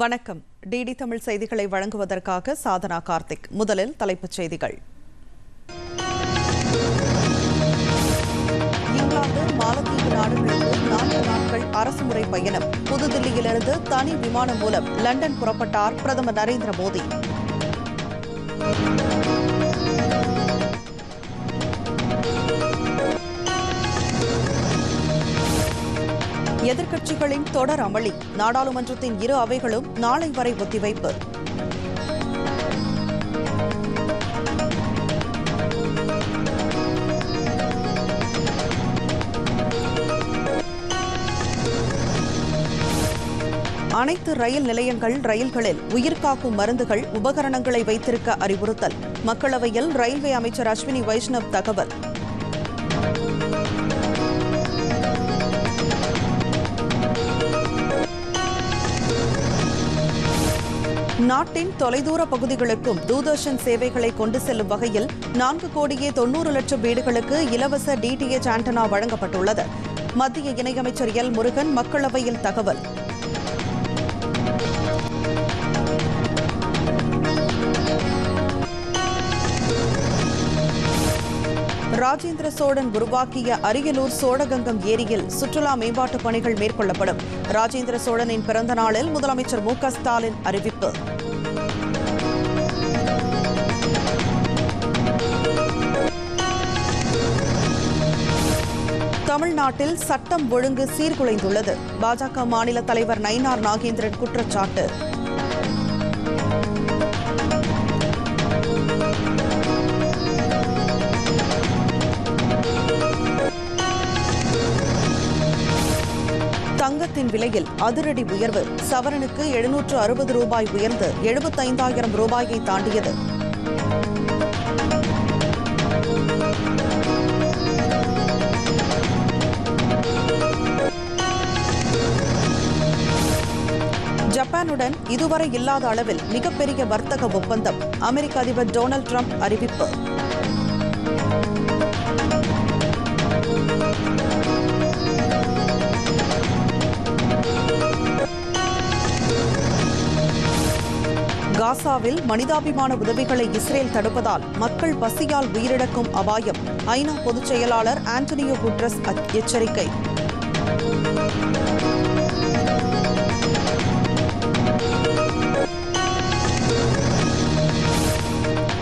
வணக்கம். டிடி தமிழ் செய்திகளை வழங்குவதற்காக சாதனா கார்த்திக். முதலில் தலைப்புச் செய்திகள். இங்கிலாந்து மாலத்தீவு நாடுகளுக்கு நான்கு நாட்கள் அரசுமுறை பயணம். புதுதில்லியிலிருந்து தனி விமானம் மூலம் லண்டன் புறப்பட்டார் பிரதமர் நரேந்திர மோடி. எதிர்க்கட்சிகளின் தொடர் அமளி. நாடாளுமன்றத்தின் இரு அவைகளும் நாளை வரை ஒத்திவைப்பு. அனைத்து ரயில் நிலையங்கள் ரயில்களில் உயிர்காக்கும் மருந்துகள் உபகரணங்களை வைத்திருக்க அறிவுறுத்தல். மக்களவையில் ரயில்வே அமைச்சர் அஸ்வினி வைஷ்ணவ் தகவல். நாட்டின் தொலைதூர பகுதிகளுக்கும் தூர்தர்ஷன் சேவைகளை கொண்டு செல்லும் வகையில் நான்கு கோடியே தொன்னூறு லட்சம் வீடுகளுக்கு இலவச டிடிஎச் ஆண்டனா வழங்கப்பட்டுள்ளது. மத்திய இணையமைச்சர் எல் முருகன் மக்களவையில் தகவல். ராஜேந்திர சோழன் உருவாக்கிய அரியலூர் சோழகங்கம் ஏரியில் சுற்றுலா மேம்பாட்டுப் பணிகள் மேற்கொள்ளப்படும். ராஜேந்திர சோழனின் பிறந்த நாளில் முதலமைச்சர் மு ஸ்டாலின் அறிவிப்பு. தமிழ்நாட்டில் சட்டம் ஒழுங்கு சீர்குலைந்துள்ளது. பாஜக மாநில தலைவர் நயினார் நாகேந்திரன் குற்றச்சாட்டு. தங்கத்தின் விலையில் அதிரடி உயர்வு. சவரனுக்கு எழுநூற்று அறுபது ரூபாய் உயர்ந்து எழுபத்தைந்தாயிரம் ரூபாயை தாண்டியது. ஜப்பானுடன் இதுவரை இல்லாத அளவில் மிகப்பெரிய வர்த்தக ஒப்பந்தம். அமெரிக்க அதிபர் டொனால்ட் ட்ரம்ப் அறிவிப்பு. காசாவில் மனிதாபிமான உதவிகளை இஸ்ரேல் தடுப்பதால் மக்கள் பசியால் உயிரிழக்கும் அபாயம். ஐநா பொதுச் செயலாளர் ஆண்டனியோ குட்ரஸ் எச்சரிக்கை.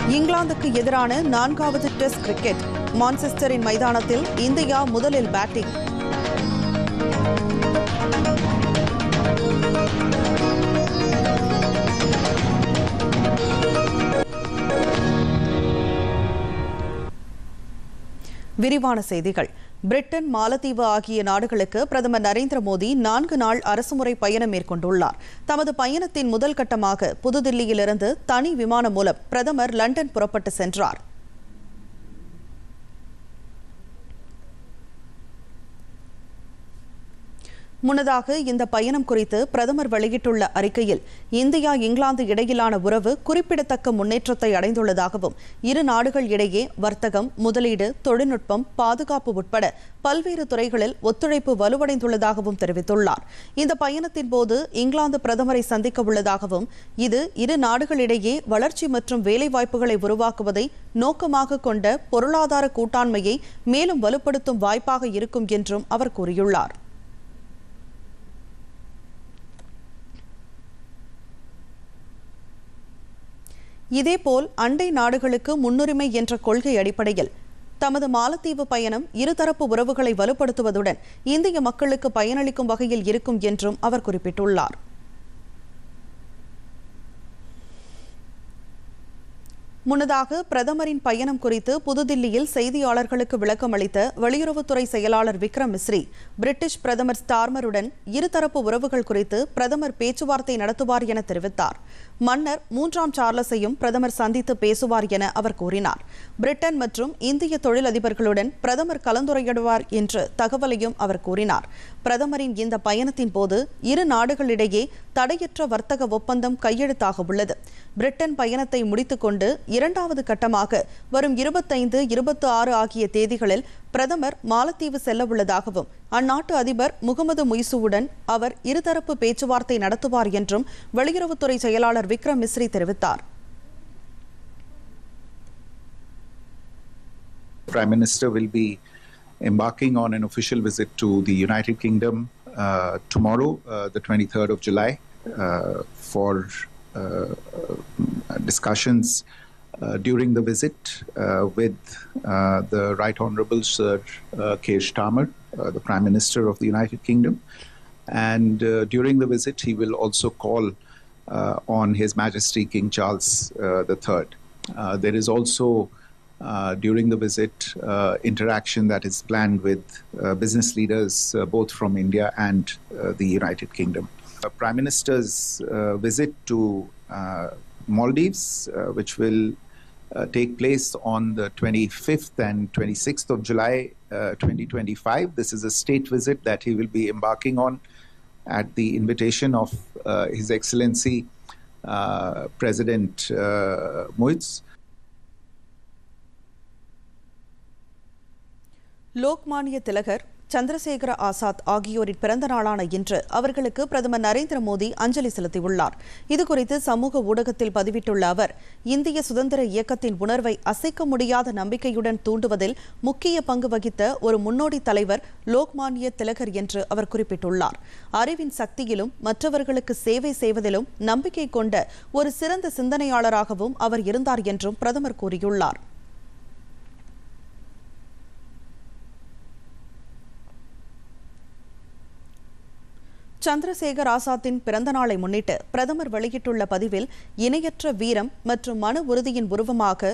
இங்கிலாந்துக்கு எதிரான நான்காவது டெஸ்ட் கிரிக்கெட். மான்செஸ்டரின் மைதானத்தில் இந்தியா முதலில் பேட்டிங் விரிவான செய்திகள். பிரிட்டன் மாலத்தீவு ஆகிய நாடுகளுக்கு பிரதமர் நரேந்திர மோடி நான்கு நாள் அரசுமுறை பயணம் மேற்கொண்டுள்ளார். தமது பயணத்தின் முதல் கட்டமாக புதுதில்லியிலிருந்து தனி விமானம் மூலம் பிரதமர் லண்டன் புறப்பட்டு சென்றார். முன்னதாக இந்த பயணம் குறித்து பிரதமர் வெளியிட்டுள்ள அறிக்கையில் இந்தியா இங்கிலாந்து இடையிலான உறவு குறிப்பிடத்தக்க முன்னேற்றத்தை அடைந்துள்ளதாகவும் இரு நாடுகள் இடையே வர்த்தகம் முதலீடு தொழில்நுட்பம் பாதுகாப்பு உட்பட பல்வேறு துறைகளில் ஒத்துழைப்பு வலுவடைந்துள்ளதாகவும் தெரிவித்துள்ளார். இந்த பயணத்தின் போது இங்கிலாந்து பிரதமரை சந்திக்க உள்ளதாகவும் இது இரு நாடுகளிடையே வளர்ச்சி மற்றும் வேலைவாய்ப்புகளை உருவாக்குவதை நோக்கமாக கொண்ட பொருளாதார கூட்டாண்மையை மேலும் வலுப்படுத்தும் வாய்ப்பாக இருக்கும் என்றும் அவர் கூறியுள்ளார். இதேபோல் அண்டை நாடுகளுக்கு முன்னுரிமை என்ற கொள்கை அடிப்படையில் தமது மாலத்தீவு பயணம் இருதரப்பு உறவுகளை வலுப்படுத்துவதுடன் இந்திய மக்களுக்கு பயனளிக்கும் வகையில் இருக்கும் என்றும் அவர் குறிப்பிட்டுள்ளார். முன்னதாக பிரதமரின் பயணம் குறித்து புதுதில்லியில் செய்தியாளர்களுக்கு விளக்கம் அளித்த வெளியுறவுத்துறை செயலாளர் விக்ரம் மிஸ்ரி பிரிட்டிஷ் பிரதமர் ஸ்டார்மருடன் இருதரப்பு உறவுகள் குறித்து பிரதமர் பேச்சுவார்த்தை நடத்துவார் என தெரிவித்தார். மன்னர் மூன்றாம் சார்லஸையும் பிரதமர் சந்தித்து பேசுவார் என அவர் கூறினார். பிரிட்டன் மற்றும் இந்திய தொழிலதிபர்களுடன் பிரதமர் கலந்துரையாடுவார் என்ற தகவலையும் அவர் கூறினார். பிரதமரின் இந்த பயணத்தின் போது இரு நாடுகளிடையே தடையற்ற வர்த்தக ஒப்பந்தம் கையெழுத்தாக உள்ளது. பிரிட்டன் பயணத்தை முடித்துக்கொண்டு இரண்டாவது கட்டமாக வரும் இருபத்தைந்து இருபத்தி ஆறு ஆகிய தேதிகளில் பிரதமர் மாலத்தீவு செல்ல உள்ளதாகவும் அந்நாட்டு அதிபர் முகமது முய்சுவுடன் அவர் இருதரப்பு பேச்சுவார்த்தை நடத்துவார் என்றும் வெளியுறவுத்துறை செயலாளர் விக்ரம் மிஸ்ரி தெரிவித்தார். Prime Minister will be embarking on an official visit to the United Kingdom uh, tomorrow, uh, the 23rd of July, uh, for uh, discussions uh, during the visit uh, with the Right Honourable Sir uh, Keir Starmer, the Prime Minister of the United Kingdom. And during the visit, he will also call on His Majesty King Charles III. There is also during the visit uh, interaction that is planned with uh, business leaders uh, both from India and uh, the United Kingdom. Uh, Prime Minister's uh, visit to uh, Maldives, uh, which will uh, take place on the 25th and 26th of July uh, 2025. This is a state visit that he will be embarking on at the invitation of uh, His Excellency uh, President uh, Muiz. Lokmanya திலகர் சந்திரசேகர ஆசாத் ஆகியோரின் பிறந்த நாளான இன்று அவர்களுக்கு பிரதமர் நரேந்திர மோடி அஞ்சலி செலுத்தியுள்ளார். இதுகுறித்து சமூக ஊடகத்தில் பதிவிட்டுள்ள அவர் இந்திய சுதந்திர இயக்கத்தின் உணர்வை அசைக்க முடியாத நம்பிக்கையுடன் தூண்டுவதில் முக்கிய பங்கு வகித்த ஒரு முன்னோடி தலைவர் லோக்மானிய திலகர் என்று அவர் குறிப்பிட்டுள்ளார். அறிவின் சக்தியிலும் மற்றவர்களுக்கு சேவை செய்வதிலும் நம்பிக்கை கொண்ட ஒரு சிறந்த சிந்தனையாளராகவும் அவர் இருந்தார் என்றும் பிரதமர் கூறியுள்ளார். சந்திரசேகர் ஆசாத்தின் பிறந்த நாளை முன்னிட்டு பிரதமர் வெளியிட்டுள்ள பதிவில் இணையற்ற வீரம் மற்றும் மன உறுதியின் உருவமாக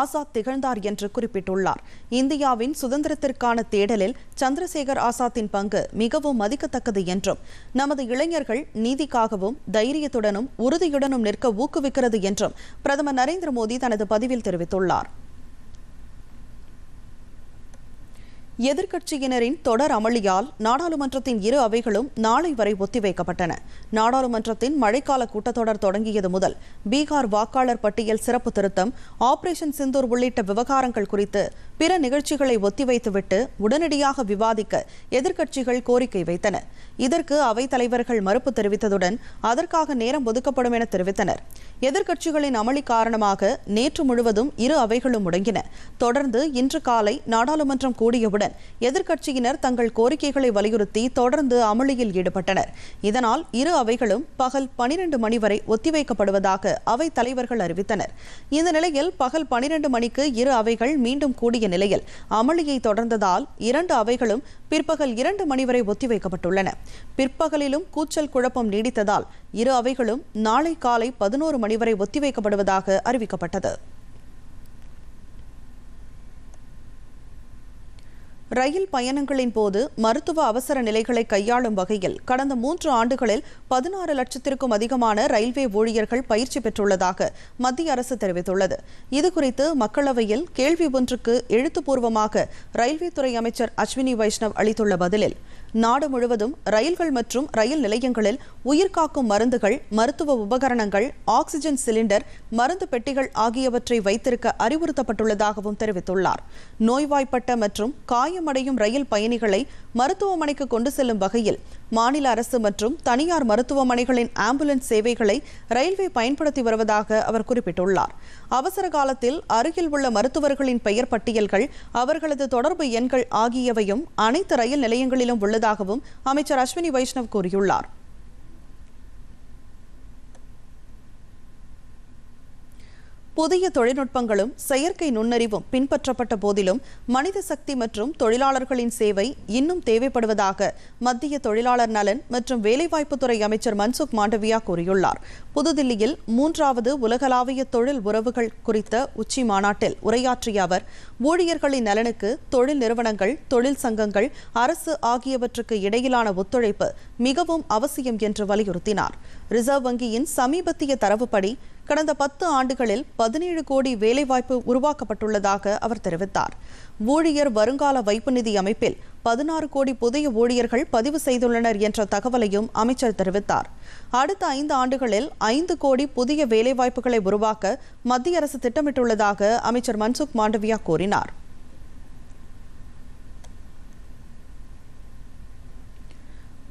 ஆசாத் திகழ்ந்தார் என்று குறிப்பிட்டுள்ளார். இந்தியாவின் சுதந்திரத்திற்கான தேடலில் சந்திரசேகர் ஆசாத்தின் பங்கு மிகவும் மதிக்கத்தக்கது என்றும் நமது இளைஞர்கள் நீதிக்காகவும் தைரியத்துடனும் உறுதியுடனும் நிற்க ஊக்குவிக்கிறது என்றும் பிரதமர் நரேந்திர மோடி தனது பதிவில் தெரிவித்துள்ளார். எதிர்க்கட்சியினரின் தொடர் அமளியால் நாடாளுமன்றத்தின் இரு அவைகளும் நாளை வரை ஒத்திவைக்கப்பட்டன. நாடாளுமன்றத்தின் மழைக்கால கூட்டத்தொடர் தொடங்கியது முதல் பீகார் வாக்காளர் பட்டியல் சிறப்பு திருத்தம் ஆபரேஷன் சிந்தூர் உள்ளிட்ட விவகாரங்கள் குறித்து பிற நிகழ்ச்சிகளை ஒத்திவைத்துவிட்டு உடனடியாக விவாதிக்க எதிர்க்கட்சிகள் கோரிக்கை வைத்தன. இதற்கு அவைத் தலைவர்கள் மறுப்பு தெரிவித்ததுடன் அதற்காக நேரம் ஒதுக்கப்படும் என தெரிவித்தனர். எதிர்க்கட்சிகளின் அமளி காரணமாக நேற்று முழுவதும் இரு அவைகளும் முடங்கின. தொடர்ந்து இன்று காலை நாடாளுமன்றம் கூடியவுடன் எதிர்க்கட்சியினர் தங்கள் கோரிக்கைகளை வலியுறுத்தி தொடர்ந்து அமளியில் ஈடுபட்டனர். இதனால் இரு அவைகளும் பகல் பனிரெண்டு மணி வரை ஒத்திவைக்கப்படுவதாக அவை தலைவர்கள் அறிவித்தனர். இந்த நிலையில் பகல் பனிரெண்டு மணிக்கு இரு அவைகள் மீண்டும் கூடிய நிலையில் அமளியை தொடர்ந்ததால் இரண்டு அவைகளும் பிற்பகல் இரண்டு மணி வரை ஒத்திவைக்கப்பட்டுள்ளன. பிற்பகலிலும் கூச்சல் குழப்பம் நீடித்ததால் இரு அவைகளும் நாளை காலை பதினோரு மணி வரை ஒத்திவைக்கப்படுவதாக அறிவிக்கப்பட்டது. ரயில் பயணங்களின் போது மருத்துவ அவசர நிலைகளை கையாளும் வகையில் கடந்த மூன்று ஆண்டுகளில் பதினாறு லட்சத்திற்கும் அதிகமான ரயில்வே ஊழியர்கள் பயிற்சி பெற்றுள்ளதாக மத்திய அரசு தெரிவித்துள்ளது. இதுகுறித்து மக்களவையில் கேள்வி ஒன்றுக்கு எழுத்துப்பூர்வமாக ரயில்வே துறை அமைச்சர் அஸ்வினி வைஷ்ணவ் அளித்துள்ள பதிலில் நாடு முழுவதும் ரயில்கள் மற்றும் ரயில் நிலையங்களில் உயிர்காக்கும் மருந்துகள் மருத்துவ உபகரணங்கள் ஆக்சிஜன் சிலிண்டர் மருந்து பெட்டிகள் ஆகியவற்றை வைத்திருக்க அறிவுறுத்தப்பட்டுள்ளதாகவும் தெரிவித்துள்ளார். நோய்வாய்ப்பட்ட மற்றும் காயமடையும் ரயில் பயணிகளை மருத்துவமனைக்கு கொண்டு செல்லும் வகையில் மாநில அரசு மற்றும் தனியார் மருத்துவமனைகளின் ஆம்புலன்ஸ் சேவைகளை ரயில்வே பயன்படுத்தி வருவதாக அவர் குறிப்பிட்டுள்ளார். அவசர காலத்தில் அருகில் உள்ள மருத்துவர்களின் பெயர் பட்டியல்கள் அவர்களது தொடர்பு எண்கள் ஆகியவையும் அனைத்து ரயில் நிலையங்களிலும் உள்ள உள்ளதாகவும் அமைச்சர் அஸ்வினி வைஷ்ணவ் கூறியுள்ளார் புதிய தொழில்நுட்பங்களும் செயற்கை நுண்ணறிவும் பின்பற்றப்பட்ட போதிலும் மனித சக்தி மற்றும் தொழிலாளர்களின் சேவை இன்னும் தேவைப்படுவதாக மத்திய தொழிலாளர் நலன் மற்றும் வேலைவாய்ப்புத்துறை அமைச்சர் மன்சுக் மாண்டவியா கூறியுள்ளார். புதுதில்லியில் மூன்றாவது உலகளாவிய தொழில் உறவுகள் குறித்த உச்சி மாநாட்டில் உரையாற்றிய அவர் ஊழியர்களின் நலனுக்கு தொழில் நிறுவனங்கள் தொழில் சங்கங்கள் அரசு ஆகியவற்றுக்கு இடையிலான ஒத்துழைப்பு மிகவும் அவசியம் என்று வலியுறுத்தினார். ரிசர்வ் வங்கியின் சமீபத்திய தரவுப்படி கடந்த பத்து ஆண்டுகளில் பதினேழு கோடி வேலைவாய்ப்பு உருவாக்கப்பட்டுள்ளதாக அவர் தெரிவித்தார். ஊழியர் வருங்கால வைப்பு நிதி அமைப்பில் பதினாறு கோடி புதிய ஊழியர்கள் பதிவு செய்துள்ளனர் என்ற தகவலையும் அமைச்சர் தெரிவித்தார். அடுத்த ஐந்து ஆண்டுகளில் ஐந்து கோடி புதிய வேலைவாய்ப்புகளை உருவாக்க மத்திய அரசு திட்டமிட்டுள்ளதாக அமைச்சர் மன்சுக் மாண்டவியா கூறினார்.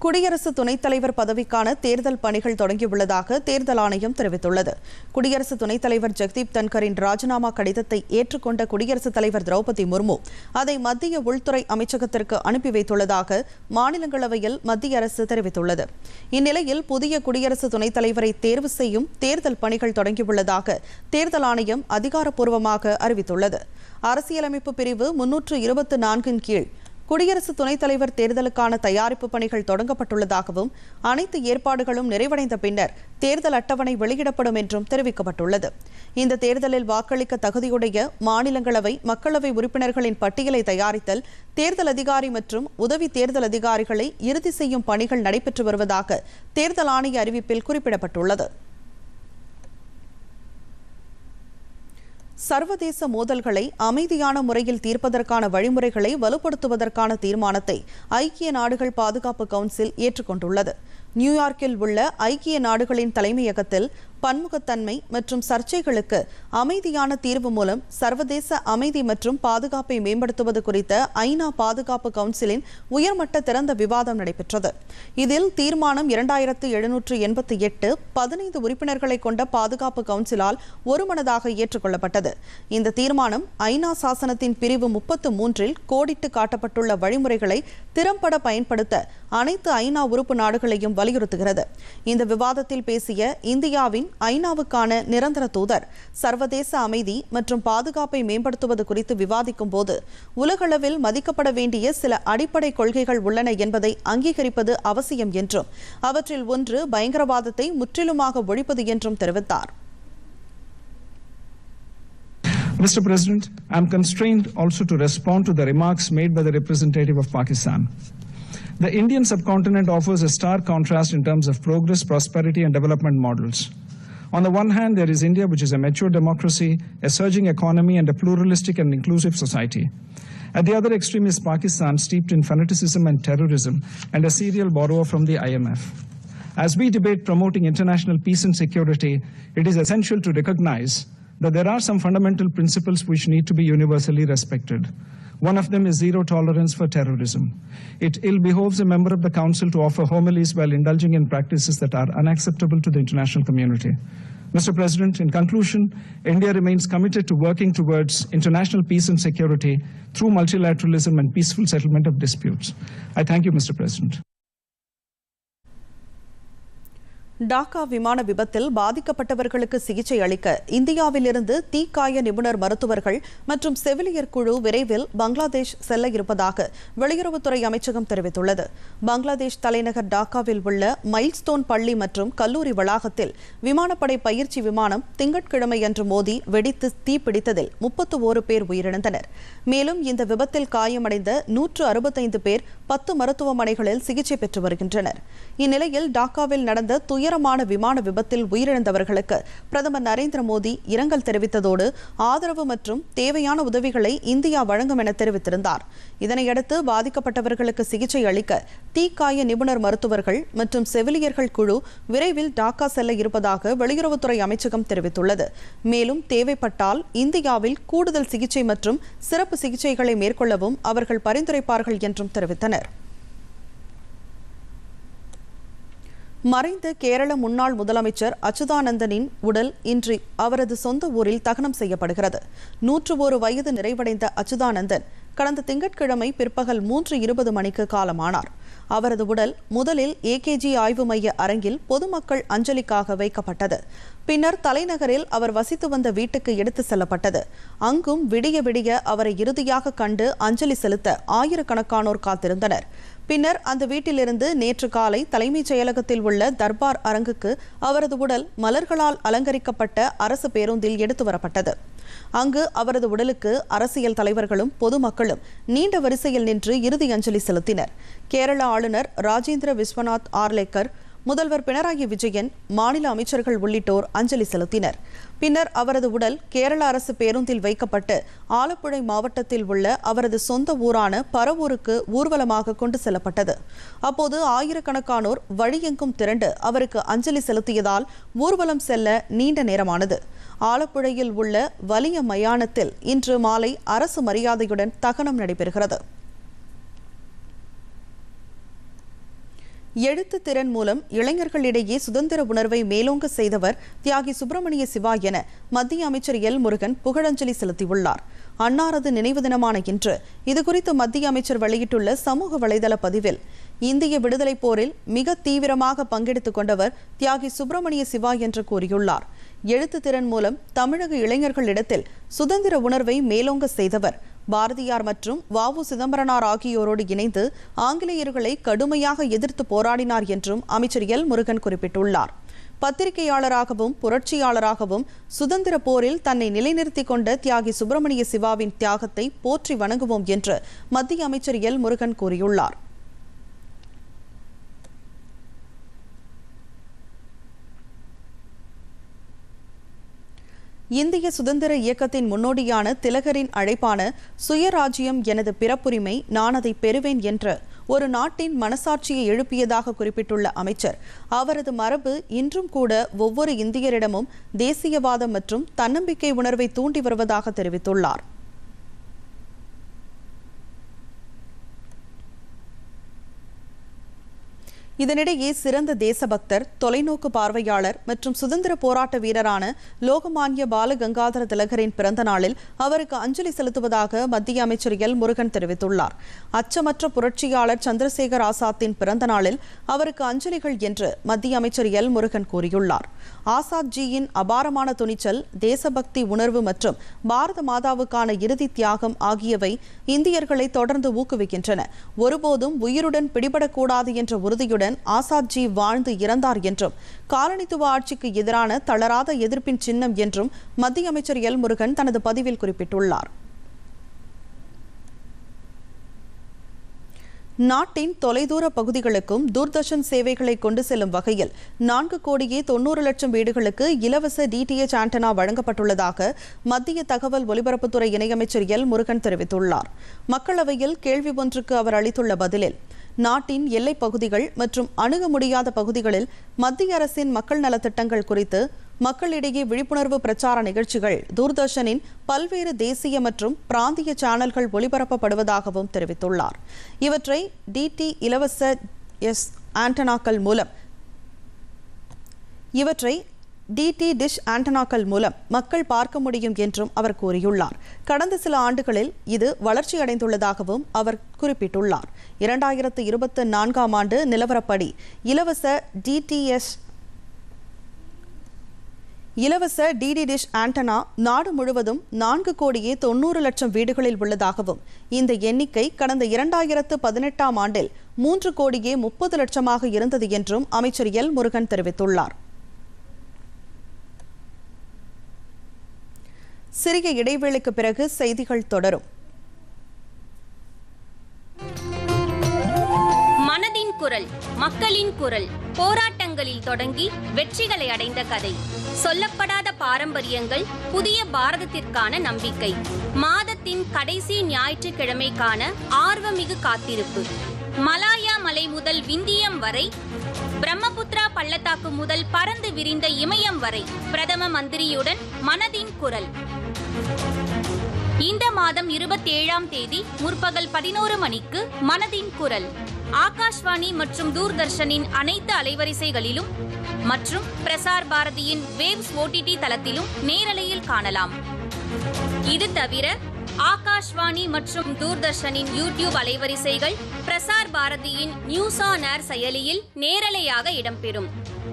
குடியரசு துணைத் தலைவர் பதவிக்கான தேர்தல் பணிகள் தொடங்கியுள்ளதாக தேர்தல் ஆணையம் தெரிவித்துள்ளது. குடியரசு துணைத் தலைவர் ஜெக்தீப் தன்கரின் ராஜினாமா கடிதத்தை ஏற்றுக்கொண்ட குடியரசுத் தலைவர் திரௌபதி முர்மு அதை மத்திய உள்துறை அமைச்சகத்திற்கு அனுப்பி வைத்துள்ளதாக மாநிலங்களவையில் மத்திய அரசு தெரிவித்துள்ளது. இந்நிலையில் புதிய குடியரசு துணைத் தலைவரை தேர்வு செய்யும் தேர்தல் பணிகள் தொடங்கியுள்ளதாக தேர்தல் ஆணையம் அதிகாரப்பூர்வமாக அறிவித்துள்ளது. அரசியலமைப்பு பிரிவு முன்னூற்று இருபத்தி நான்கின் கீழ் குடியரசு துணைத் தலைவர் தேர்தலுக்கான தயாரிப்பு பணிகள் தொடங்கப்பட்டுள்ளதாகவும் அனைத்து ஏற்பாடுகளும் நிறைவடைந்த பின்னர் தேர்தல் அட்டவணை வெளியிடப்படும் என்றும் தெரிவிக்கப்பட்டுள்ளது. இந்த தேர்தலில் வாக்களிக்க தகுதியுடைய மாநிலங்களவை மக்களவை உறுப்பினர்களின் பட்டியலை தயாரித்தல் தேர்தல் அதிகாரி மற்றும் உதவி தேர்தல் அதிகாரிகளை இறுதி செய்யும் பணிகள் நடைபெற்று வருவதாக தேர்தல் ஆணைய அறிவிப்பில் குறிப்பிடப்பட்டுள்ளது. சர்வதேச மோதல்களை அமைதியான முறையில் தீர்ப்பதற்கான வழிமுறைகளை வலுப்படுத்துவதற்கான தீர்மானத்தை ஐக்கிய நாடுகள் பாதுகாப்பு கவுன்சில் ஏற்றுக்கொண்டுள்ளது. நியூயார்க்கில் உள்ள ஐக்கிய நாடுகளின் தலைமையகத்தில் பன்முகத்தன்மை மற்றும் சர்ச்சைகளுக்கு அமைதியான தீர்வு மூலம் சர்வதேச அமைதி மற்றும் பாதுகாப்பை மேம்படுத்துவது குறித்த ஐநா பாதுகாப்பு கவுன்சிலின் உயர்மட்ட திறந்த விவாதம் நடைபெற்றது. இதில் தீர்மானம் இரண்டாயிரத்து எழுநூற்று எண்பத்தி எட்டு பதினைந்து உறுப்பினர்களை கொண்ட பாதுகாப்பு கவுன்சிலால் ஒருமனதாக ஏற்றுக்கொள்ளப்பட்டது. இந்த தீர்மானம் ஐநா சாசனத்தின் பிரிவு முப்பத்து மூன்றில் கோடிட்டு காட்டப்பட்டுள்ள வழிமுறைகளை திறம்பட பயன்படுத்த அனைத்து ஐநா உறுப்பு நாடுகளையும் வலியுறுத்துகிறது. இந்த விவாதத்தில் பேசிய இந்தியாவின் ஐநாவுக்கான நிரந்தர தூதர் சர்வதேச அமைதி மற்றும் பாதுகாப்பை மேம்படுத்துவது குறித்து விவாதிக்கும் போது உலகளவில் மதிக்கப்பட வேண்டிய சில அடிப்படை கொள்கைகள் உள்ளன என்பதை அங்கீகரிப்பது அவசியம் என்றும் அவற்றில் ஒன்று பயங்கரவாதத்தை முற்றிலுமாக ஒழிப்பது என்றும் தெரிவித்தார் Mr. President, I am constrained also to respond to the remarks made by the representative of Pakistan. The Indian subcontinent offers a stark contrast in terms of progress, prosperity, and development models. On the one hand, there is India, which is a mature democracy, a surging economy, and a pluralistic and inclusive society. At the other extreme is Pakistan, steeped in fanaticism and terrorism, and a serial borrower from the IMF. As we debate promoting international peace and security, it is essential to recognize that there are some fundamental principles which need to be universally respected. One of them is zero tolerance for terrorism. It ill behoves a member of the Council to offer homilies while indulging in practices that are unacceptable to the international community. Mr. President, in conclusion, India remains committed to working towards international peace and security through multilateralism and peaceful settlement of disputes. I thank you, Mr. President. Dhaka விமான விபத்தில் பாதிக்கப்பட்டவர்களுக்கு சிகிச்சை அளிக்க இந்தியாவிலிருந்து தீக்காய நிபுணர் மருத்துவர்கள் மற்றும் செவிலியர் குழு விரைவில் பங்களாதேஷ் செல்ல இருப்பதாக வெளியுறவுத்துறை அமைச்சகம் தெரிவித்துள்ளது. பங்களாதேஷ் தலைநகர் டாக்காவில் உள்ள மைல்ஸ்டோன் பள்ளி மற்றும் கல்லூரி வளாகத்தில் விமானப்படை பயிற்சி விமானம் திங்கட்கிழமை அன்று மோதி வெடித்து தீப்பிடித்ததில் முப்பத்து ஓரு பேர் உயிரிழந்தனர். மேலும் இந்த விபத்தில் காயமடைந்த நூற்று அறுபத்தைந்து பேர் பத்து மருத்துவமனைகளில் சிகிச்சை பெற்று வருகின்றனர். இந்நிலையில் டாக்காவில் நடந்த துயர் துயரமான விமான விபத்தில் உயிரிழந்தவர்களுக்கு பிரதமர் நரேந்திர மோடி இரங்கல் தெரிவித்ததோடு ஆதரவு மற்றும் தேவையான உதவிகளை இந்தியா வழங்கும் என தெரிவித்திருந்தார். இதனையடுத்து பாதிக்கப்பட்டவர்களுக்கு சிகிச்சை அளிக்க தீக்காய நிபுணர் மருத்துவர்கள் மற்றும் செவிலியர்கள் குழு விரைவில் டாக்கா செல்ல இருப்பதாக வெளியுறவுத்துறை அமைச்சகம் தெரிவித்துள்ளது. மேலும் தேவைப்பட்டால் இந்தியாவில் கூடுதல் சிகிச்சை மற்றும் சிறப்பு சிகிச்சைகளை மேற்கொள்ளவும் அவர்கள் பரிந்துரைப்பார்கள் என்றும் தெரிவித்தனர். மறைந்த கேரள முன்னாள் முதலமைச்சர் அச்சுதானந்தனின் உடல் இன்று அவரது சொந்த ஊரில் தகனம் செய்யப்படுகிறது. நூற்று ஒரு வயது நிறைவடைந்த அச்சுதானந்தன் கடந்த திங்கட்கிழமை பிற்பகல் மூன்று இருபது மணிக்கு காலமானார். அவரது உடல் முதலில் ஏகேஜி ஆய்வு மைய அரங்கில் பொதுமக்கள் அஞ்சலிக்காக வைக்கப்பட்டது. பின்னர் தலைநகரில் அவர் வசித்து வந்த வீட்டுக்கு எடுத்து செல்லப்பட்டது. அங்கும் விடிய விடிய அவரை இறுதியாக கண்டு அஞ்சலி செலுத்த ஆயிரக்கணக்கானோர் காத்திருந்தனர். பின்னர் அந்த வீட்டிலிருந்து நேற்று காலை தலைமைச் செயலகத்தில் உள்ள தர்பார் அரங்குக்கு அவரது உடல் மலர்களால் அலங்கரிக்கப்பட்ட அரசு பேருந்தில் எடுத்து வரப்பட்டது. அங்கு அவரது உடலுக்கு அரசியல் தலைவர்களும் பொதுமக்களும் நீண்ட வரிசையில் நின்று இறுதி அஞ்சலி செலுத்தினர். கேரள ஆளுநர் ராஜேந்திர விஸ்வநாத் ஆர்லேக்கர் முதல்வர் பினராயி விஜயன் மாநில அமைச்சர்கள் உள்ளிட்டோர் அஞ்சலி செலுத்தினர். பின்னர் அவரது உடல் கேரள அரசு பேருந்தில் வைக்கப்பட்டு ஆலப்புழை மாவட்டத்தில் உள்ள அவரது சொந்த ஊரான பரவூருக்கு ஊர்வலமாக கொண்டு செல்லப்பட்டது. அப்போது ஆயிரக்கணக்கானோர் வழியெங்கும் திரண்டு அவருக்கு அஞ்சலி செலுத்தியதால் ஊர்வலம் செல்ல நீண்ட நேரமானது. ஆலப்புழையில் உள்ள வலிய மயானத்தில் இன்று மாலை அரசு மரியாதையுடன் தகனம் நடைபெறுகிறது. எழுத்து திறன் மூலம் இளைஞர்களிடையே சுதந்திர உணர்வை மேலோங்க செய்தவர் தியாகி சுப்பிரமணிய சிவா என மத்திய அமைச்சர் எல் முருகன் புகழஞ்சலி செலுத்தியுள்ளார். அன்னாரது நினைவு தினமான இன்று இதுகுறித்து மத்திய அமைச்சர் வெளியிட்டுள்ள சமூக வலைதள பதிவில் இந்திய விடுதலைப் போரில் மிக தீவிரமாக பங்கெடுத்துக் கொண்டவர் தியாகி சுப்பிரமணிய சிவா என்று கூறியுள்ளார். எழுத்து திறன் மூலம் தமிழக இளைஞர்களிடத்தில் சுதந்திர உணர்வை மேலோங்க செய்தவர். பாரதியார் மற்றும் வாவு சிதம்பரனார் ஆகியோரோடு இணைந்து ஆங்கிலேயர்களை கடுமையாக எதிர்த்து போராடினார் என்றும் அமைச்சர் எல். முருகன் குறிப்பிட்டுள்ளார். பத்திரிகையாளராகவும் புரட்சியாளராகவும் சுதந்திர போரில் தன்னை நிலைநிறுத்திக் கொண்ட தியாகி சுப்பிரமணிய சிவாவின் தியாகத்தை போற்றி வணங்குவோம் என்று மத்திய அமைச்சர் எல். முருகன் கூறியுள்ளார். இந்திய சுதந்திர இயக்கத்தின் முன்னோடியான திலகரின் அழைப்பான சுயராஜ்யம் எனது பிறப்புரிமை நான் அதை பெறுவேன் என்ற ஒரு நாட்டின் மனசாட்சியை எழுப்பியதாக குறிப்பிட்டுள்ள அமைச்சர். அவரது மரபு இன்றும் கூட ஒவ்வொரு இந்தியரிடமும் தேசியவாதம் மற்றும் தன்னம்பிக்கை உணர்வை தூண்டி வருவதாக தெரிவித்துள்ளார். இதனிடையே சிறந்த தேசபக்தர் தொலைநோக்கு பார்வையாளர் மற்றும் சுதந்திர போராட்ட வீரரான லோகமானிய பாலகங்காதர திலகரின் பிறந்த நாளில் அவருக்கு அஞ்சலி செலுத்துவதாக மத்திய அமைச்சர் எல். முருகன் தெரிவித்துள்ளார். அச்சமற்ற புரட்சியாளர் சந்திரசேகர் ஆசாத்தின் பிறந்த நாளில் அவருக்கு அஞ்சலிகள் என்று மத்திய அமைச்சர் எல். முருகன் கூறியுள்ளார். ஆசாத் ஜியின் அபாரமான துணிச்சல் தேசபக்தி உணர்வு மற்றும் பாரத மாதாவுக்கான இறுதி தியாகம் ஆகியவை இந்தியர்களை தொடர்ந்து ஊக்குவிக்கின்றன. ஒருபோதும் உயிருடன் பிடிபடக்கூடாது என்ற உறுதியுடன் ஆசாத் ஆசாத்ஜி வாழ்ந்து இறந்தார் என்றும் காலனித்துவ ஆட்சிக்கு எதிரான தளராத எதிர்ப்பின் சின்னம் என்றும் மத்திய அமைச்சர் எல் முருகன் தனது பதிவில் குறிப்பிட்டுள்ளார். நாட்டின் தொலைதூர பகுதிகளுக்கும் தூர்தர்ஷன் சேவைகளை கொண்டு செல்லும் வகையில் நான்கு கோடியே தொன்னூறு லட்சம் வீடுகளுக்கு இலவச டிடிஎச் ஆண்டனா வழங்கப்பட்டுள்ளதாக மத்திய தகவல் ஒலிபரப்புத்துறை இணையமைச்சர் எல் முருகன் தெரிவித்துள்ளார். மக்களவையில் கேள்வி ஒன்றுக்கு அவர் அளித்துள்ள பதிலில் நாட்டின் எல்லைப் பகுதிகள் மற்றும் அணுக முடியாத பகுதிகளில் மத்திய அரசின் மக்கள் நலத்திட்டங்கள் குறித்து மக்களிடையே விழிப்புணர்வு பிரச்சார நிகழ்ச்சிகள் தூர்தர்ஷனின் பல்வேறு தேசிய மற்றும் பிராந்திய சேனல்கள் ஒளிபரப்பப்படுவதாகவும் தெரிவித்துள்ளார். இவற்றை டிடி இலவச எஸ் ஆண்டனாக்கள் மூலம் இவற்றை டிடி டிஷ் ஆண்டனாக்கள் மூலம் மக்கள் பார்க்க முடியும் என்றும் அவர் கூறியுள்ளார். கடந்த சில ஆண்டுகளில் இது வளர்ச்சியடைந்துள்ளதாகவும் அவர் குறிப்பிட்டுள்ளார். இரண்டாயிரத்து இருபத்தி நான்காம் ஆண்டு நிலவரப்படி இலவச டிடிஎஸ் இலவச டிடி டிஷ் ஆண்டனா நாடு முழுவதும் நான்கு கோடியே தொன்னூறு லட்சம் வீடுகளில் உள்ளதாகவும் இந்த எண்ணிக்கை கடந்த இரண்டாயிரத்து பதினெட்டாம் ஆண்டில் மூன்று கோடியே முப்பது லட்சமாக இருந்தது என்றும் அமைச்சர் எல் முருகன் தெரிவித்துள்ளார். சிறிய இடைவேளைக்கு பிறகு செய்திகள் தொடரும். மனதின் குரல் மக்களின் குரல் போராட்டங்களில் தொடங்கி வெற்றிகளை அடைந்த கதை. சொல்லப்படாத பாரம்பரியங்கள் புதிய பாரதத்திற்கான நம்பிக்கை. மாதத்தின் கடைசி ஞாயிற்றுக்கிழமைக்கான ஆர்வமிகு காத்திருப்பு. மலாயா மலை முதல் விந்தியம் வரை பிரம்மபுத்திரா பள்ளத்தாக்கு முதல் பறந்து விரிந்த இமயம் வரை பிரதம மந்திரியுடன் மனதின் குரல். இந்த மாதம் இருபத்தேழாம் தேதி முற்பகல் பதினோரு மணிக்கு மனதின் குரல். ஆகாஷ்வாணி மற்றும் தூர்தர்ஷனின் அனைத்து அலைவரிசைகளிலும் மற்றும் பிரசார் பாரதியின் வேவ்ஸ் ஓடிடி தளத்திலும் நேரலையில் காணலாம். இது தவிர ஆகாஷ்வாணி மற்றும் தூர்தர்ஷனின் யூடியூப் அலைவரிசைகள் பிரசார் பாரதியின் நியூஸ் ஆன் ஏர் செயலியில் நேரலையாக இடம்பெறும்.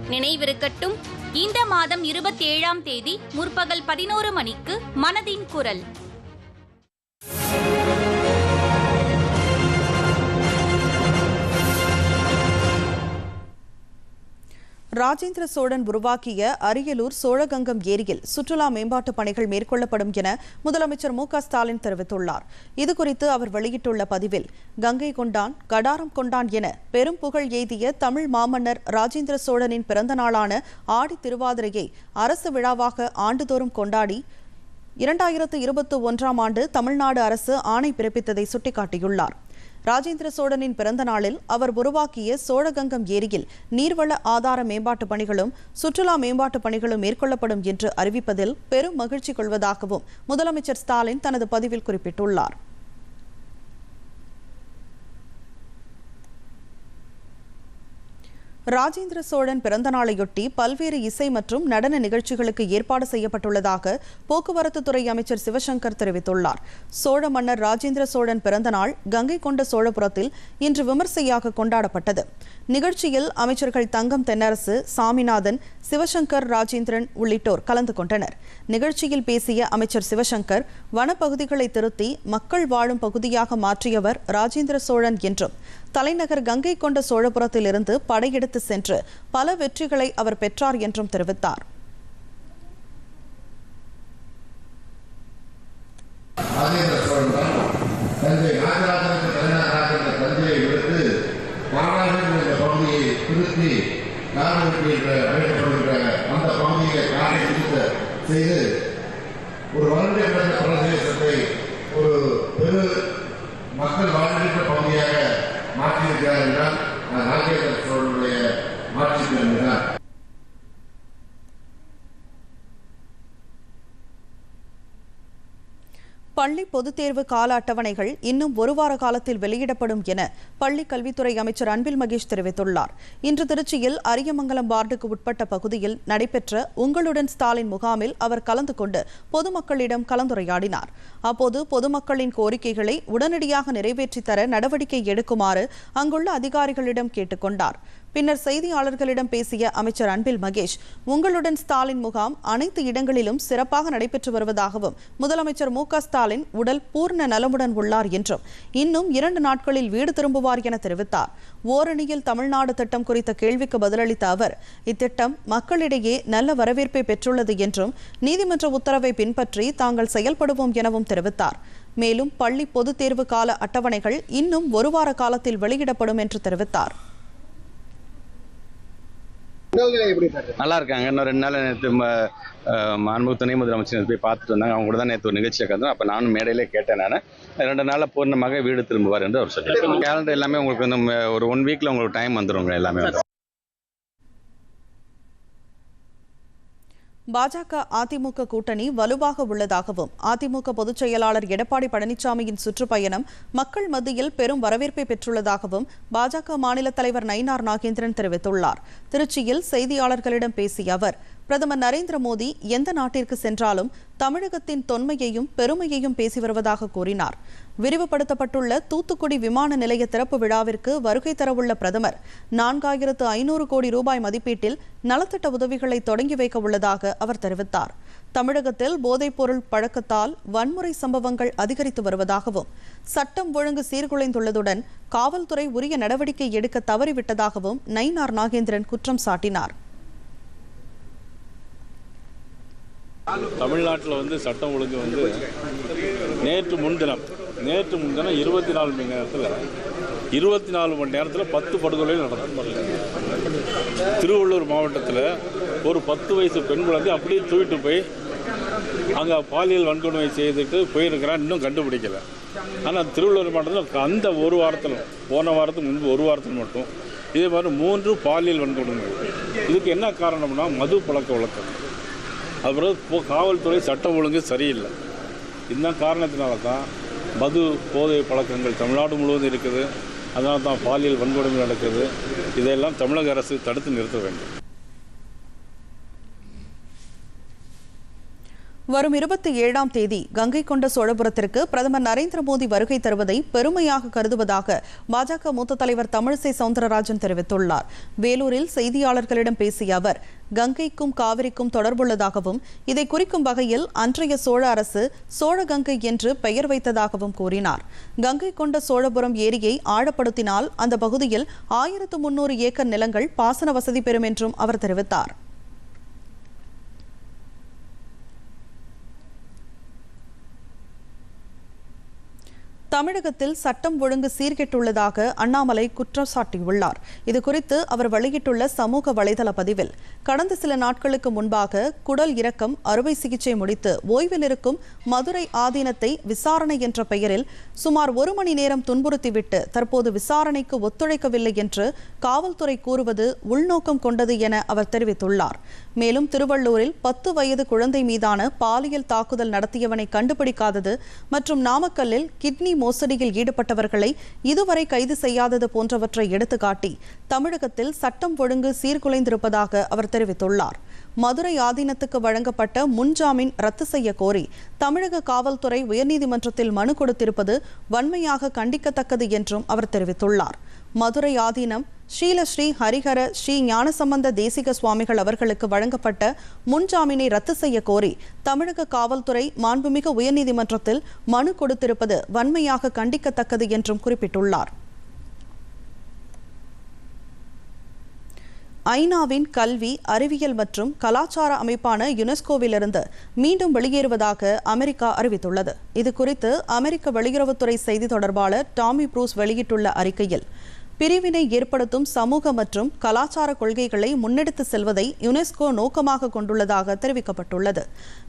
நினைவிருக்கட்டும் இந்த மாதம் இருபத்தி ஏழாம் தேதி முற்பகல் பதினோரு மணிக்கு மனதின் குரல். ராஜேந்திர சோழன் உருவாக்கிய அரியலூர் சோழகங்கம் ஏரியில் சுற்றுலா மேம்பாட்டு பணிகள் மேற்கொள்ளப்படும் என முதலமைச்சர் மு க ஸ்டாலின் தெரிவித்துள்ளார். இதுகுறித்து அவர் வெளியிட்டுள்ள பதிவில் கங்கை கொண்டான் கடாரம் கொண்டான் என பெரும் புகழ் எய்திய தமிழ் மாமன்னர் ராஜேந்திர சோழனின் பிறந்த நாளான ஆடி திருவாதிரையை அரசு விழாவாக ஆண்டுதோறும் கொண்டாடி இரண்டாயிரத்து இருபத்தி ஒன்றாம் ஆண்டு தமிழ்நாடு அரசு ஆணை பிறப்பித்ததை சுட்டிக்காட்டியுள்ளார். ராஜேந்திர சோழனின் பிறந்த நாளில் அவர் உருவாக்கிய சோழகங்கம் ஏரியில் நீர்வள ஆதார மேம்பாட்டு பணிகளும் சுற்றுலா மேம்பாட்டு பணிகளும் மேற்கொள்ளப்படும் என்று அறிவிப்பதில் பெரும் மகிழ்ச்சி கொள்வதாகவும் முதலமைச்சர் ஸ்டாலின் தனது பதிவில் குறிப்பிட்டுள்ளார். ராஜேந்திர சோழன் பிறந்த நாளையொட்டி பல்வேறு இசை மற்றும் நடன நிகழ்ச்சிகளுக்கு ஏற்பாடு செய்யப்பட்டுள்ளதாக போக்குவரத்துத்துறை அமைச்சர் சிவசங்கர் தெரிவித்துள்ளார். சோழ மன்னர் ராஜேந்திர சோழன் பிறந்தநாள் கங்கை கொண்ட சோழபுரத்தில் இன்று விமர்சையாக கொண்டாடப்பட்டது. நிகழ்ச்சியில் அமைச்சர்கள் தங்கம் தென்னரசு சாமிநாதன் சிவசங்கர் ராஜேந்திரன் உள்ளிட்டோர் கலந்து கொண்டனர். நிகழ்ச்சியில் பேசிய அமைச்சர் சிவசங்கர் வனப்பகுதிகளை திருத்தி மக்கள் வாழும் பகுதியாக மாற்றியவர் ராஜேந்திர சோழன் என்றும் தலைநகர் கங்கை கொண்ட சோழபுரத்திலிருந்து படையெடுத்து சென்று பல வெற்றிகளை அவர் பெற்றார் என்றும் தெரிவித்தார். ராஜேந்திர சோழன் தான் தஞ்சை ராஜராஜனுக்கு தலைநகராக இருந்த தஞ்சையை விடுத்து காராஜன் என்ற பகுதியை திருத்தி காரவெட்டி என்று அழைக்கப்படுகின்ற அந்த பகுதியை காரை திருத்த செய்து ஒரு வறண்டு கிடந்த பிரதேசத்தை ஒரு பெரு மக்கள் வாழ்கின்ற பகுதியாக மாற்றியிருக்கிறார் என்றால் அது ராஜேந்திர சோழனுடைய மாற்றித்திறன் தான் பள்ளி பொதுத் தேர்வு கால அட்டவணைகள் இன்னும் ஒரு வார காலத்தில் வெளியிடப்படும் என பள்ளி கல்வித்துறை அமைச்சர் அன்பில் மகேஷ் தெரிவித்துள்ளார். இன்று திருச்சியில் அரியமங்கலம் வார்டுக்கு உட்பட்ட பகுதியில் நடைபெற்ற உங்களுடன் ஸ்டாலின் முகாமில் அவர் கலந்து கொண்டு பொதுமக்களிடம் கலந்துரையாடினார். அப்போது பொதுமக்களின் கோரிக்கைகளை உடனடியாக நிறைவேற்றித் தர நடவடிக்கை எடுக்குமாறு அங்குள்ள அதிகாரிகளிடம் கேட்டுக்கொண்டார் பின்னர் செய்தியாளர்களிடம் பேசிய அமைச்சர் அன்பில் மகேஷ் உங்களுடன் ஸ்டாலின் முகாம் அனைத்து இடங்களிலும் சிறப்பாக நடைபெற்று வருவதாகவும் முதலமைச்சர் மு க ஸ்டாலின் உடல் பூர்ண நலமுடன் உள்ளார் என்றும் இன்னும் இரண்டு நாட்களில் வீடு திரும்புவார் என தெரிவித்தார். ஓரணியில் தமிழ்நாடு திட்டம் குறித்த கேள்விக்கு பதிலளித்த அவர் இத்திட்டம் மக்களிடையே நல்ல வரவேற்பை பெற்றுள்ளது என்றும் நீதிமன்ற உத்தரவை பின்பற்றி தாங்கள் செயல்படுவோம் எனவும் தெரிவித்தார். மேலும் பள்ளி பொதுத் தேர்வு கால அட்டவணைகள் இன்னும் ஒரு வார காலத்தில் வெளியிடப்படும் என்று தெரிவித்தார். நல்லா இருக்காங்க. இன்னும் ரெண்டு நாள் நேற்று மாண்பு துணை முதலமைச்சர் போய் பார்த்துட்டு வந்தாங்க. அவங்க கூட தான் நேற்று ஒரு நிகழ்ச்சியை கலந்தோம் அப்போ நானும் மேடையிலே கேட்டேன் நான். ரெண்டு நாளில் பூர்ணமாக வீடு திரும்புவார் என்று அவர் சொல்லியிருக்காங்க கேலண்டர் எல்லாமே உங்களுக்கு ஒரு ஒன் வீக்கில் உங்களுக்கு டைம் வந்துருங்க எல்லாமே பாஜக அதிமுக கூட்டணி வலுவாக உள்ளதாகவும் அதிமுக பொதுச் செயலாளர் எடப்பாடி பழனிசாமியின் சுற்றுப்பயணம் மக்கள் மத்தியில் பெரும் வரவேற்பை பெற்றுள்ளதாகவும் பாஜக மாநில தலைவர் நயினார் நாகேந்திரன் தெரிவித்துள்ளார். திருச்சியில் செய்தியாளர்களிடம் பேசிய அவர் பிரதமர் நரேந்திர மோடி எந்த நாட்டிற்கு சென்றாலும் தமிழகத்தின் தொன்மையையும் பெருமையையும் பேசி வருவதாக கூறினார். விரிவுபடுத்தப்பட்டுள்ள தூத்துக்குடி விமான நிலைய திறப்பு விழாவிற்கு வருகை தரவுள்ள பிரதமர் நான்காயிரத்து ஐநூறு கோடி ரூபாய் மதிப்பீட்டில் நலத்திட்ட உதவிகளை தொடங்கி வைக்க உள்ளதாக அவர் தெரிவித்தார். தமிழகத்தில் போதைப்பொருள் பழக்கத்தால் வன்முறை சம்பவங்கள் அதிகரித்து வருவதாகவும் சட்டம் ஒழுங்கு சீர்குலைந்துள்ளதுடன் காவல்துறை உரிய நடவடிக்கை எடுக்க தவறிவிட்டதாகவும் நயினார் நாகேந்திரன் குற்றம் சாட்டினார். தமிழ்நாட்டில் வந்து சட்டம் ஒழுங்கு வந்து நேற்று முன்தினம் நேற்று முன்தினம் இருபத்தி நாலு மணி நேரத்தில் இருபத்தி நாலு மணி நேரத்தில் பத்து படுகொலை நடந்தது திருவள்ளூர் மாவட்டத்தில் ஒரு பத்து வயசு பெண் குழந்தை அப்படியே தூக்கிட்டு போய் அங்கே பாலியல் வன்கொடுமை செய்துட்டு போயிருக்கிறான் இன்னும் கண்டுபிடிக்கல. ஆனால் திருவள்ளூர் மாவட்டத்தில் அந்த ஒரு வாரத்தில் போன வாரத்துக்கு முன்பு ஒரு வாரத்தில் மட்டும் இதே மாதிரி மூன்று பாலியல் வன்கொடுமை இதுக்கு என்ன காரணம்னா மது பழக்க வழக்கம். அப்புறம் இப்போ காவல்துறை சட்டம் ஒழுங்கு சரியில்லை. இதுதான் காரணத்தினால தான் மது போதை பழக்கங்கள் தமிழ்நாடு முழுவதும் இருக்குது. அதனால தான் பாலியல் வன்கொடுமை நடக்குது. இதையெல்லாம் தமிழக அரசு தடுத்து நிறுத்த வேண்டும். வரும் இருபத்தி ஏழாம் தேதி கங்கை கொண்ட சோழபுரத்திற்கு பிரதமர் நரேந்திர மோடி வருகை தருவதை பெருமையாக கருதுவதாக பாஜக மூத்த தலைவர் தமிழிசை சவுந்தரராஜன் தெரிவித்துள்ளார். வேலூரில் செய்தியாளர்களிடம் பேசிய அவர் கங்கைக்கும் காவிரிக்கும் தொடர்புள்ளதாகவும் இதை குறிக்கும் வகையில் அன்றைய சோழ அரசு சோழகங்கை என்று பெயர் வைத்ததாகவும் கூறினார். கங்கை கொண்ட சோழபுரம் ஏரியை ஆழப்படுத்தினால் அந்த பகுதியில் ஆயிரத்து முன்னூறு ஏக்கர் நிலங்கள் பாசன வசதி பெறும் என்றும் அவர் தெரிவித்தார். தமிழகத்தில் சட்டம் ஒழுங்கு சீர்கெட்டுள்ளதாக அண்ணாமலை குற்றம் சாட்டியுள்ளார் இதுகுறித்து அவர் வெளியிட்டுள்ள சமூக வலைதள பதிவில் கடந்த சில நாட்களுக்கு முன்பாக குடல் இறக்கம் அறுவை சிகிச்சை முடித்து ஓய்வில் இருக்கும் மதுரை ஆதீனத்தை விசாரணை என்ற பெயரில் சுமார் ஒரு மணி நேரம் துன்புறுத்திவிட்டு தற்போது விசாரணைக்கு ஒத்துழைக்கவில்லை என்று காவல்துறை கூறுவது உள்நோக்கம் கொண்டது என அவர் தெரிவித்துள்ளார். மேலும் திருவள்ளூரில் பத்து வயது குழந்தை மீதான பாலியல் தாக்குதல் நடத்தியவனை கண்டுபிடிக்காதது மற்றும் நாமக்கல்லில் கிட்னி மோசடியில் ஈடுபட்டவர்களை இதுவரை கைது செய்யாதது போன்றவற்றை எடுத்துக்காட்டி தமிழகத்தில் சட்டம் ஒழுங்கு சீர்குலைந்திருப்பதாக அவர் தெரிவித்துள்ளார். மதுரை ஆதீனத்துக்கு வழங்கப்பட்ட முன்ஜாமீன் ரத்து செய்ய கோரி தமிழக காவல்துறை உயர்நீதிமன்றத்தில் மனு கொடுத்திருப்பது வன்மையாக கண்டிக்கத்தக்கது என்றும் அவர் தெரிவித்துள்ளார். மதுரை ஆதீனம் ஸ்ரீலஸ்ரீ ஹரிஹர ஸ்ரீ ஞானசம்பந்த தேசிக சுவாமிகள் அவர்களுக்கு வழங்கப்பட்ட முன்ஜாமீனை ரத்து செய்ய கோரி தமிழக காவல்துறை மாண்புமிகு உயர்நீதிமன்றத்தில் மனு கொடுத்திருப்பது வன்மையாக கண்டிக்கத்தக்கது என்றும் குறிப்பிட்டுள்ளார். ஐநாவின் கல்வி அறிவியல் மற்றும் கலாச்சார அமைப்பான யுனெஸ்கோவிலிருந்து மீண்டும் வெளியேறுவதாக அமெரிக்கா அறிவித்துள்ளது. இது குறித்து அமெரிக்க வெளியுறவுத்துறை செய்தி தொடர்பாளர் டாமி ப்ரூஸ் வெளியிட்டுள்ள அறிக்கையில் பிரிவினை ஏற்படுத்தும் சமூக மற்றும் கலாச்சார கொள்கைகளை முன்னெடுத்து செல்வதை யுனெஸ்கோ நோக்கமாக கொண்டுள்ளதாக தெரிவிக்கப்பட்டுள்ளது.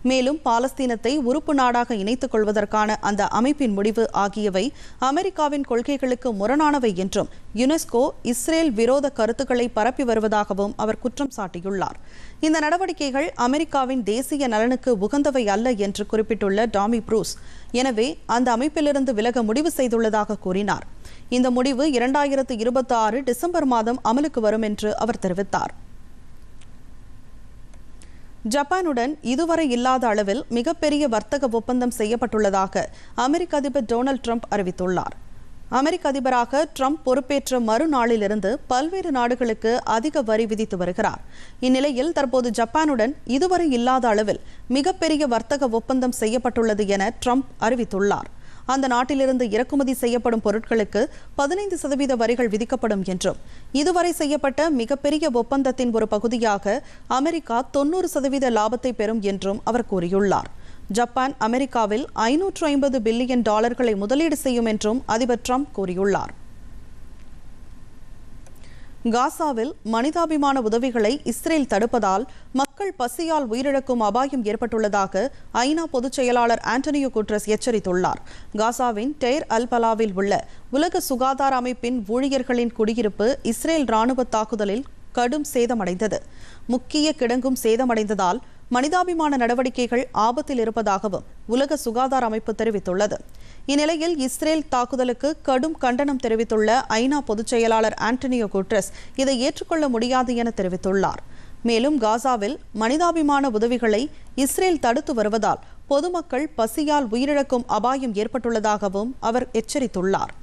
மேலும் பாலஸ்தீனத்தை உறுப்பு நாடாக இணைத்துக் கொள்வதற்கான அந்த அமைப்பின் முடிவு ஆகியவை அமெரிக்காவின் கொள்கைகளுக்கு முரணானவை என்றும் யுனெஸ்கோ இஸ்ரேல் விரோத கருத்துக்களை பரப்பி வருவதாகவும் அவர் குற்றம் சாட்டியுள்ளார். இந்த நடவடிக்கைகள் அமெரிக்காவின் தேசிய நலனுக்கு உகந்தவை அல்ல என்று குறிப்பிட்டுள்ள டாமி ப்ரூஸ் எனவே அந்த அமைப்பிலிருந்து விலக முடிவு செய்துள்ளதாக கூறினார். இந்த முடிவு இரண்டாயிரத்து இருபத்தி ஆறு டிசம்பர் மாதம் அமலுக்கு வரும் என்று அவர் தெரிவித்தார். ஜப்பானுடன் இதுவரை இல்லாத அளவில் மிகப்பெரிய வர்த்தக ஒப்பந்தம் செய்யப்பட்டுள்ளதாக அமெரிக்க அதிபர் டொனால்டு ட்ரம்ப் அறிவித்துள்ளார். அமெரிக்க அதிபராக ட்ரம்ப் பொறுப்பேற்ற மறுநாளிலிருந்து பல்வேறு நாடுகளுக்கு அதிக வரி விதித்து வருகிறார். இந்நிலையில் தற்போது ஜப்பானுடன் இதுவரை இல்லாத அளவில் மிகப்பெரிய வர்த்தக ஒப்பந்தம் செய்யப்பட்டுள்ளது என ட்ரம்ப் அறிவித்துள்ளார். அந்த நாட்டிலிருந்து இறக்குமதி செய்யப்படும் பொருட்களுக்கு பதினைந்து சதவீத வரிகள் விதிக்கப்படும் என்றும் இதுவரை செய்யப்பட்ட மிகப்பெரிய ஒப்பந்தத்தின் ஒரு பகுதியாக அமெரிக்கா தொன்னூறு சதவீத லாபத்தை பெறும் என்றும் அவர் கூறியுள்ளார். ஜப்பான் அமெரிக்காவில் ஐநூற்று ஐம்பது பில்லியன் டாலர்களை முதலீடு செய்யும் என்றும் அதிபர் ட்ரம்ப் கூறியுள்ளார். காசாவில் மனிதாபிமான உதவிகளை இஸ்ரேல் தடுப்பதால் மக்கள் பசியால் உயிரிழக்கும் அபாயம் ஏற்பட்டுள்ளதாக ஐநா பொதுச் செயலாளர் ஆண்டனியோ குட்ரஸ் எச்சரித்துள்ளார். காசாவின் டெய்ர் அல் பலாவில் உள்ள உலக சுகாதார அமைப்பின் ஊழியர்களின் குடியிருப்பு இஸ்ரேல் ராணுவ தாக்குதலில் கடும் சேதமடைந்தது. முக்கிய கிடங்கும் சேதமடைந்ததால் மனிதாபிமான நடவடிக்கைகள் ஆபத்தில் இருப்பதாகவும் உலக சுகாதார அமைப்பு தெரிவித்துள்ளது. இந்நிலையில் இஸ்ரேல் தாக்குதலுக்கு கடும் கண்டனம் தெரிவித்துள்ள ஐநா பொதுச் செயலாளர் ஆண்டனியோ குட்ரஸ் இதை ஏற்றுக்கொள்ள முடியாது என தெரிவித்துள்ளார். மேலும் காசாவில் மனிதாபிமான உதவிகளை இஸ்ரேல் தடுத்து வருவதால் பொதுமக்கள் பசியால் உயிரிழக்கும் அபாயம் ஏற்பட்டுள்ளதாகவும் அவர் எச்சரித்துள்ளார்.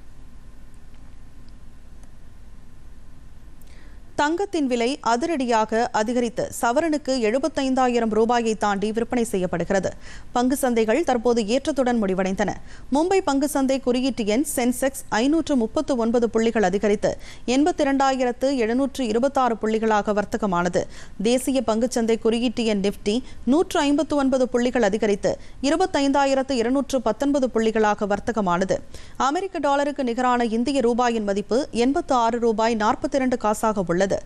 தங்கத்தின் விலை அதிரடியாக அதிகரித்து சவரனுக்கு எழுபத்தைந்தாயிரம் ரூபாயை தாண்டி விற்பனை செய்யப்படுகிறது. பங்கு சந்தைகள் தற்போது ஏற்றத்துடன் முடிவடைந்தன. மும்பை பங்கு சந்தை குறியீட்டு எண் சென்செக்ஸ் ஐநூற்று முப்பத்து ஒன்பது புள்ளிகள் அதிகரித்து எண்பத்தி இரண்டாயிரத்து எழுநூற்று இருபத்தாறு புள்ளிகளாக வர்த்தகமானது. தேசிய பங்குச்சந்தை குறியீட்டு எண் நிப்டி நூற்று ஐம்பத்து ஒன்பது புள்ளிகள் அதிகரித்து இருபத்தைந்தாயிரத்து இருநூற்று பத்தொன்பது புள்ளிகளாக வர்த்தகமானது. அமெரிக்க டாலருக்கு நிகரான இந்திய ரூபாயின் மதிப்பு எண்பத்து ஆறு ரூபாய் நாற்பத்தி இரண்டு காசாக உள்ளது. உள்ளது.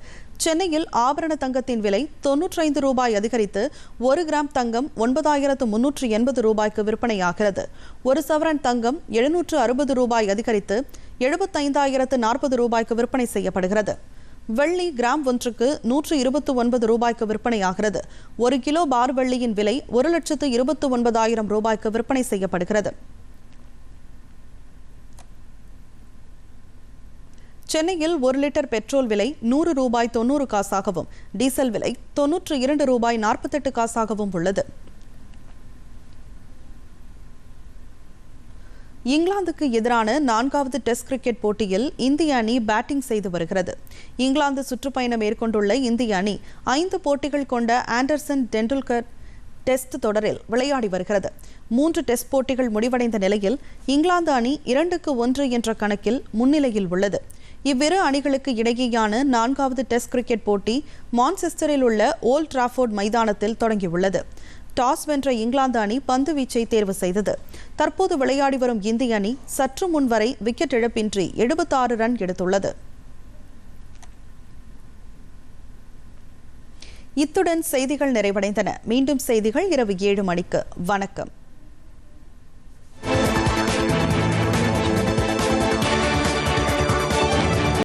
சென்னையில் ஆபரண தங்கத்தின் விலை தொன்னூற்றி ஐந்து ரூபாய் அதிகரித்து ஒரு கிராம் தங்கம் ஒன்பதாயிரத்து முன்னூற்று எண்பது ரூபாய்க்கு விற்பனையாகிறது. ஒரு சவரன் தங்கம் எழுநூற்று அறுபது ரூபாய் அதிகரித்து எழுபத்தைந்தாயிரத்து நாற்பது ரூபாய்க்கு விற்பனை செய்யப்படுகிறது. வெள்ளி கிராம் ஒன்றுக்கு நூற்று இருபத்தி ஒன்பது ரூபாய்க்கு விற்பனையாகிறது. ஒரு கிலோ பார் வெள்ளியின் விலை ஒரு லட்சத்து இருபத்து ஒன்பதாயிரம் ரூபாய்க்கு விற்பனை செய்யப்படுகிறது. சென்னையில் ஒரு லிட்டர் பெட்ரோல் விலை நூறு ரூபாய் தொன்னூறு காசாகவும் டீசல் விலை தொன்னூற்று இரண்டு ரூபாய் நாற்பத்தெட்டு காசாகவும் உள்ளது. இங்கிலாந்துக்கு எதிரான நான்காவது டெஸ்ட் கிரிக்கெட் போட்டியில் இந்திய அணி பேட்டிங் செய்து வருகிறது. இங்கிலாந்து சுற்றுப்பயணம் மேற்கொண்டுள்ள இந்திய அணி ஐந்து போட்டிகள் கொண்ட ஆண்டர்சன் டெண்டுல்கர் டெஸ்ட் தொடரில் விளையாடி வருகிறது. மூன்று டெஸ்ட் போட்டிகள் முடிவடைந்த நிலையில் இங்கிலாந்து அணி இரண்டுக்கு ஒன்று என்ற கணக்கில் முன்னிலையில் உள்ளது. இவ்விரு அணிகளுக்கு இடையேயான நான்காவது டெஸ்ட் கிரிக்கெட் போட்டி மான்செஸ்டரில் உள்ள ஓல்ட் டிராஃபோர்ட் மைதானத்தில் தொடங்கியுள்ளது. டாஸ் வென்ற இங்கிலாந்து அணி பந்து வீச்சை தேர்வு செய்தது. தற்போது விளையாடி வரும் இந்திய அணி சற்று முன் வரை விக்கெட் இழப்பின்றி எழுபத்தாறு ரன் எடுத்துள்ளது. இத்துடன் செய்திகள் நிறைவடைந்தன. மீண்டும் செய்திகள் இரவு ஏழு மணிக்கு. வணக்கம்.